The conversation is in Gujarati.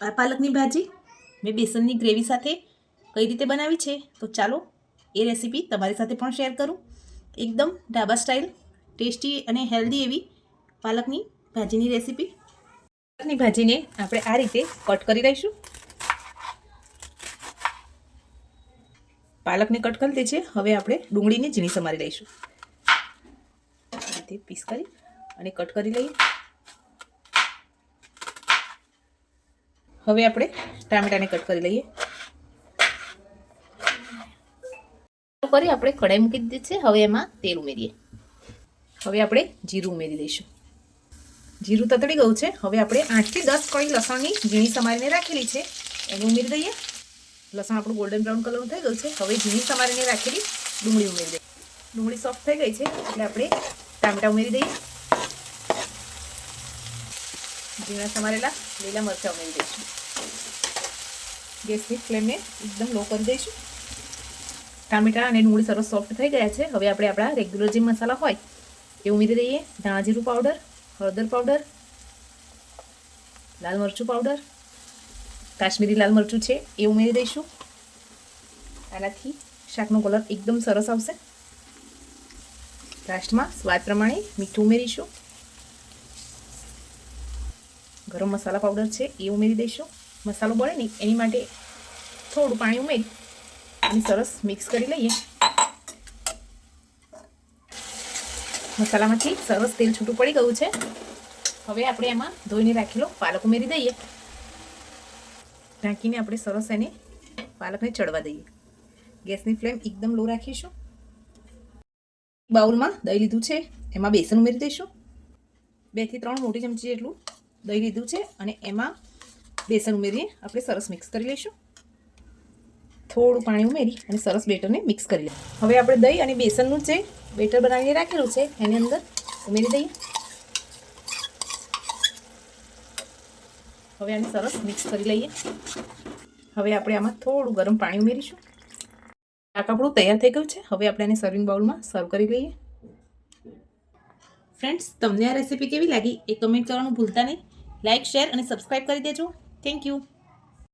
આ પાલકની ભાજી મેં બેસનની ગ્રેવી સાથે કઈ રીતે બનાવી છે? તો ચાલો એ રેસીપી તમારી સાથે પણ શેર કરું. એકદમ ઢાબા સ્ટાઇલ, ટેસ્ટી અને હેલ્ધી એવી પાલકની ભાજીની રેસીપી. પાલકની ભાજીને આપણે આ રીતે કટ કરી લઈશું. પાલકને કટ કરી દે છે. હવે આપણે ડુંગળીને ઝીણી સમારી લઈશું. રીતે પીસ કરી અને કટ કરી લઈએ. હવે આપણે ટામેટાને કટ કરી લઈએ. કરી આપણે કઢાઈ મૂકી દીધી છે. હવે એમાં તેલ ઉમેરીએ. હવે આપણે જીરું ઉમેરી દઈશું. જીરું તતડી ગયું છે. હવે આપણે આઠથી દસ કળી લસણની ઝીણી સમારીને રાખેલી છે. એને ઉમેરી દઈએ. લસણ આપણું ગોલ્ડન બ્રાઉન કલરનું થઈ ગયું છે. હવે ઝીણી સમારીને રાખેલી ડુંગળી ઉમેરી દઈએ. ડુંગળી સોફ્ટ થઈ ગઈ છે. એટલે આપણે ટામેટા ઉમેરી દઈએ. ઝીણા સમારેલા લીલા મરચાં ઉમેરી દઈશું. ગેસની ફ્લેમને એકદમ લો કરી દઈશું. ટામેટા અને ડુંગળી સરસ સોફ્ટ થઈ ગયા છે. હવે આપણે આપણા રેગ્યુલર જે મસાલા હોય એ ઉમેરી દઈએ. ધાણા જીરું પાવડર, હળદર પાવડર, લાલ મરચું પાવડર, કાશ્મીરી લાલ મરચું છે એ ઉમેરી દઈશું. આનાથી શાકનો કલર એકદમ સરસ આવશે. લાસ્ટમાં સ્વાદ પ્રમાણે મીઠું ઉમેરીશું. ગરમ મસાલા પાવડર છે, એ ઉમેરી દઈશું. મસાલો બળે નહીં, એની માટે થોડું પાણી ઉમેરી અને સરસ મિક્સ કરી લઈએ. મસાલામાંથી સરસ તેલ છૂટું પડી ગયું છે. હવે આપણે એમાં ધોઈને રાખેલો પાલક ઉમેરી દઈએ. ઢાંકીને આપણે સરસ એને પાલકને ચડવા દઈએ. ગેસની ફ્લેમ એકદમ લો રાખીશું. બાઉલમાં દહીં લીધું છે, એમાં બેસન ઉમેરી દઈશું. બેથી ત્રણ મોટી ચમચી જેટલું દહીં લીધું છે અને એમાં બેસન ઉમેરીએ. આપણે સરસ મિક્સ કરી લઈશું. થોડું પાણી ઉમેરી અને સરસ બેટરને મિક્સ કરી લઈએ. હવે આપણે દહીં અને બેસનનું જે બેટર બનાવીને રાખેલું છે, એની અંદર ઉમેરી દઈએ. હવે આને સરસ મિક્સ કરી લઈએ. હવે આપણે આમાં થોડું ગરમ પાણી ઉમેરીશું. આ કપડું તૈયાર થઈ ગયું છે. હવે આપણે આને સર્વિંગ બાઉલમાં સર્વ કરી લઈએ. ફ્રેન્ડ્સ તમને આ રેસીપી કેવી લાગી એ કમેન્ટ કરવાનું ભૂલતા નહીં. લાઇક શેર અને સબસ્ક્રાઈબ કરી દેજો. Thank you